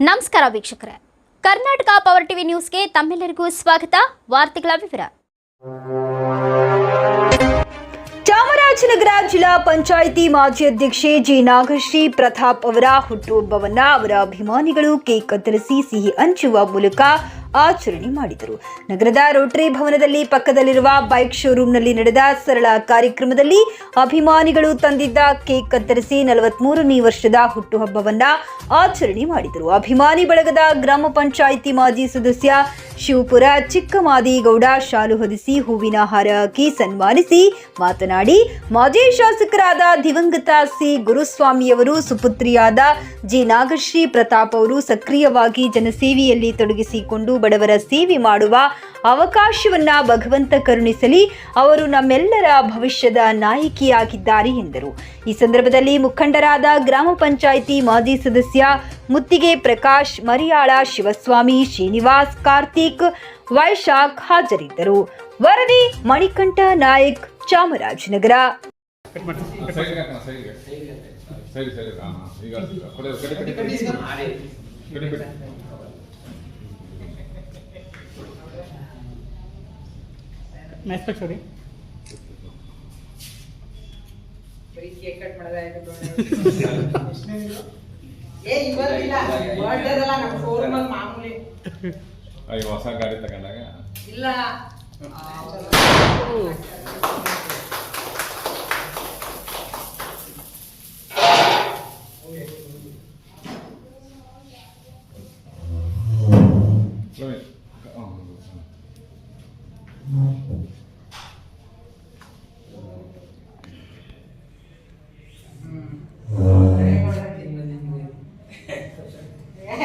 ನಮಸ್ಕಾರ ವೀಕ್ಷಕರೇ. Karnataka power TV ನ್ಯೂಸ್ಗೆ ತಮ್ಮೆಲ್ಲರಿಗೂ ಸ್ವಾಗತ. ವಾರ್ತೆಗಳ ವಿವರ. ಚಾಮರಾಜನಗರ ಜಿಲ್ಲಾ ಪಂಚಾಯಿತಿ ಮಾಜಿ ಅಧ್ಯಕ್ಷೆ ಜಿ ನಾಗಶ್ರೀ ಪ್ರತಾಪ್ ಅವರ ಹುಟ್ಟುಹಬ್ಬವನ್ನ ಅವರ ಅಭಿಮಾನಿಗಳು ಕೇಕ್ ಕತ್ತರಿಸಿ ಸಿಹಿ ಹಂಚುವ ಮೂಲಕ ಆಚರಣೆ ಮಾಡಿದರು. ನಗರದ ರೋಟರಿ ಭವನದಲ್ಲಿ ಪಕ್ಕದಲ್ಲಿರುವ ಬೈಕ್ ಶೋರೂಂನಲ್ಲಿ ನಡೆದ ಸರಳ ಕಾರ್ಯಕ್ರಮದಲ್ಲಿ ಅಭಿಮಾನಿಗಳು ತಂದಿದ್ದ ಕೇಕ್ ಕತ್ತರಿಸಿ ನಲವತ್ಮೂರನೇ ವರ್ಷದ ಹುಟ್ಟುಹಬ್ಬವನ್ನ ಆಚರಣೆ ಮಾಡಿದರು. ಅಭಿಮಾನಿ ಬಳಗದ ಗ್ರಾಮ ಪಂಚಾಯಿತಿ ಮಾಜಿ ಸದಸ್ಯ ಶಿವಪುರ ಚಿಕ್ಕಮಾದಿಗೌಡ ಶಾಲು ಹೊದಿಸಿ ಹೂವಿನ ಹಾರ ಹಾಕಿ ಸನ್ಮಾನಿಸಿ ಮಾತನಾಡಿ, ಮಾಜಿ ಶಾಸಕರಾದ ದಿವಂಗತ ಸಿ. ಗುರುಸ್ವಾಮಿಯವರು, ಸುಪುತ್ರಿಯಾದ ಜಿ. ನಾಗಶ್ರೀ ಪ್ರತಾಪ್ ಅವರು ಸಕ್ರಿಯವಾಗಿ ಜನಸೇವೆಯಲ್ಲಿ ತೊಡಗಿಸಿಕೊಂಡು ಬಡವರ ಸೇವೆ ಮಾಡುವ ಅವಕಾಶವನ್ನ ಭಗವಂತ ಕರುಣಿಸಲಿ, ಅವರು ನಮ್ಮೆಲ್ಲರ ಭವಿಷ್ಯದ ನಾಯಕಿಯಾಗಿದ್ದಾರೆ ಎಂದರು. ಈ ಸಂದರ್ಭದಲ್ಲಿ ಮುಖಂಡರಾದ ಗ್ರಾಮ ಪಂಚಾಯಿತಿ ಮಾಜಿ ಸದಸ್ಯ ಮುತ್ತಿಗೆ ಪ್ರಕಾಶ್ ಮರಿಯಾಳ ಶಿವಸ್ವಾಮಿ ಶ್ರೀನಿವಾಸ್ ಕಾರ್ತಿಕ್ ವೈಶಾಖ್ ಹಾಜರಿದ್ದರು. ವರದಿ ಮಣಿಕಂಠ ನಾಯಕ್ ಚಾಮರಾಜನಗರ. ಸೈಡ್ಗೆ ಏ ಇವತ್ತಿಲ್ಲ ಬರ್ಡೇ ಅಲ್ಲ ನಮ್ಮ ಶೋರೂಮ್ ಅಲ್ಲಿ ಮಾಮೂಲಿ. ಅಯ್ಯೋ ಹೊಸ ಗಾಡಿ ತಗೊಂಡಾಗ? ಇಲ್ಲ. ಹಾಂ